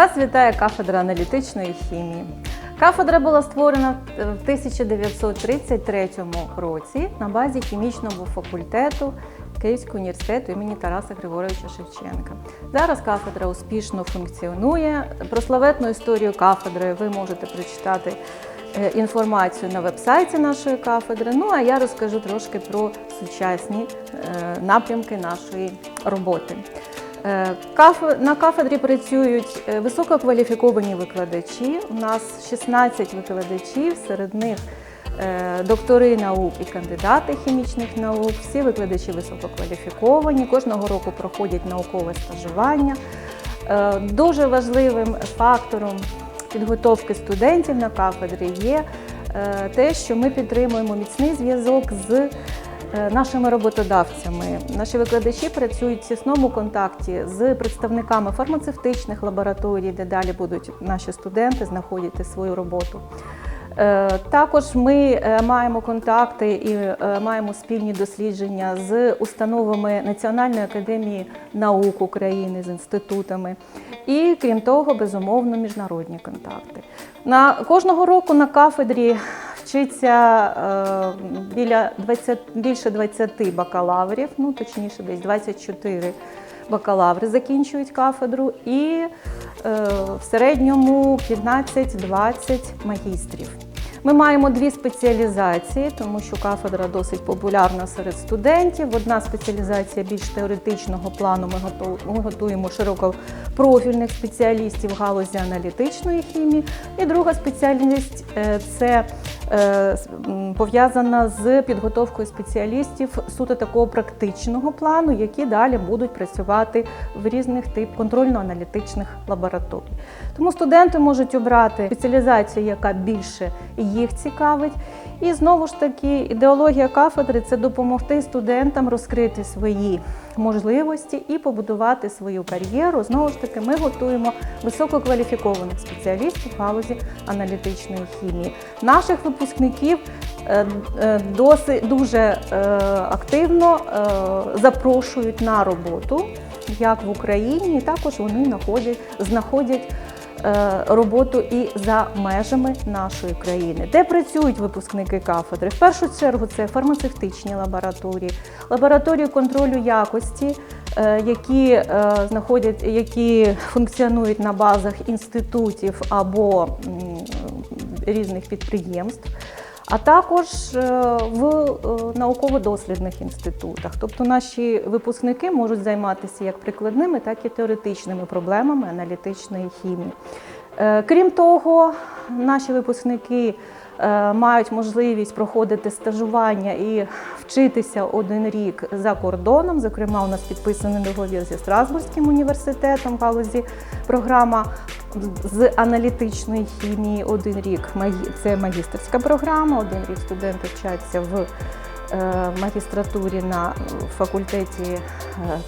Вас вітає кафедра аналітичної хімії. Кафедра була створена в 1933 році на базі хімічного факультету Київського університету імені Тараса Григоровича Шевченка. Зараз кафедра успішно функціонує. Про славетну історію кафедри ви можете прочитати е, інформацію на веб-сайті нашої кафедри. Ну а я розкажу трошки про сучасні е, напрямки нашої роботи. Е, На кафедрі працюють висококваліфіковані викладачі. У нас 16 викладачів, серед них доктори наук і кандидати хімічних наук. Всі викладачі висококваліфіковані. Кожного року проходять наукове стажування. Е, Дуже важливим фактором підготовки студентів на кафедрі є е, те, що ми підтримуємо міцний зв'язок з е, нашими роботодавцями. Наші викладачі працюють в тісному контакті з представниками фармацевтичних лабораторій, де далі будуть наші студенти знаходити свою роботу. Е, Також ми е, маємо контакти і е, маємо спільні дослідження з установами Національної академії наук України, з інститутами. І крім того, безумовно, міжнародні контакти. На кожного року на кафедрі вчиться біля 20, більше 20 бакалаврів, ну точніше, десь 24 бакалаври закінчують кафедру, і в середньому 15-20 магістрів. Ми маємо дві спеціалізації, тому що кафедра досить популярна серед студентів. Одна спеціалізація більш теоретичного плану. Ми готу- Ми готуємо широкопрофільних спеціалістів галузі аналітичної хімії. І друга спеціальність е, це пов'язана з підготовкою спеціалістів суто такого практичного плану, які далі будуть працювати в різних тип контрольно-аналітичних лабораторій. Тому студенти можуть обрати спеціалізацію, яка більше їх цікавить. І знову ж таки, ідеологія кафедри це допомогти студентам розкрити свої можливості і побудувати свою кар'єру. Знову ж таки, ми готуємо висококваліфікованих спеціалістів в галузі аналітичної хімії. Наших випускників е, е, досить дуже е, активно запрошують на роботу, як в Україні, також вони знаходять, знаходять роботу і за межами нашої країни, де працюють випускники кафедри. В першу чергу це фармацевтичні лабораторії, лабораторії контролю якості, які знаходять, які функціонують на базах інститутів або різних підприємств. А також е, в е, науково-дослідних інститутах. Тобто наші випускники можуть займатися як прикладними, так і теоретичними проблемами аналітичної хімії. Е, Крім того, наші випускники мають можливість проходити стажування і вчитися один рік за кордоном. Зокрема, у нас підписаний договір зі Страсбурзьким університетом в галузі програма з аналітичної хімії. Один рік це магістерська програма, один рік студенти вчаться в е, магістратурі на факультеті е,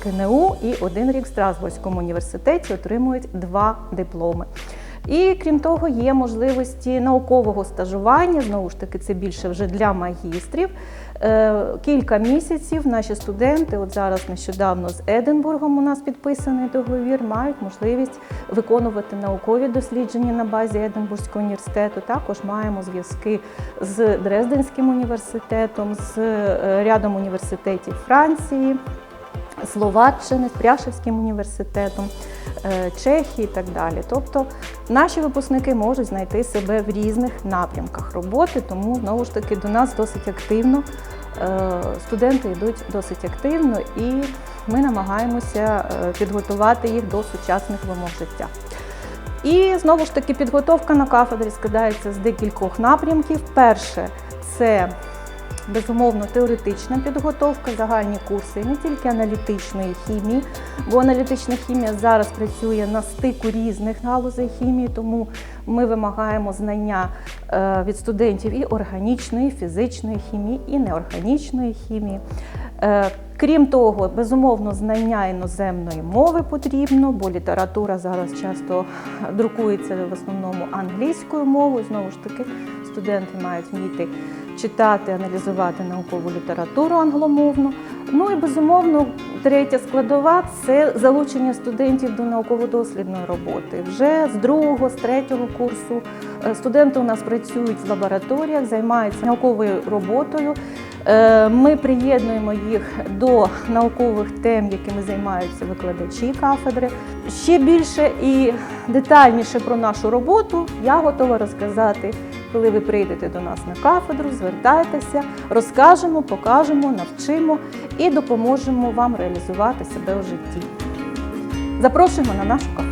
КНУ і один рік в Страсбурзькому університеті отримують два дипломи. І крім того, є можливості наукового стажування. Знову ж таки, це більше вже для магістрів. Е, Кілька місяців наші студенти, от зараз нещодавно з Единбургом у нас підписаний договір, мають можливість виконувати наукові дослідження на базі Единбурзького університету. Також маємо зв'язки з Дрезденським університетом, з е, рядом університетів Франції. Словаччини, з Пряшевським університетом, е, Чехії і так далі. Тобто наші випускники можуть знайти себе в різних напрямках роботи, тому знову ж таки до нас досить активно е, студенти йдуть досить активно і ми намагаємося е, підготувати їх до сучасних вимог життя. І знову ж таки підготовка на кафедрі складається з декількох напрямків. Перше це безумовно теоретична підготовка, загальні курси, не тільки аналітичної хімії, бо аналітична хімія зараз працює на стику різних галузей хімії, тому ми вимагаємо знання е, від студентів і органічної, і фізичної хімії, і неорганічної хімії. Е, Крім того, безумовно, знання іноземної мови потрібно, бо література зараз часто друкується в основному англійською мовою. Знову ж таки, студенти мають вміти читати, аналізувати наукову літературу англомовну. Ну і безумовно, третя складова це залучення студентів до науково-дослідної роботи. Вже з другого, з третього курсу е, студенти у нас працюють в лабораторіях, займаються науковою роботою. Е, Ми приєднуємо їх до наукових тем, якими займаються викладачі кафедри. Ще більше і детальніше про нашу роботу я готова розказати, коли ви прийдете до нас на кафедру, звертайтеся, розкажемо, покажемо, навчимо і допоможемо вам реалізувати себе у житті. Запрошуємо на нашу кафедру.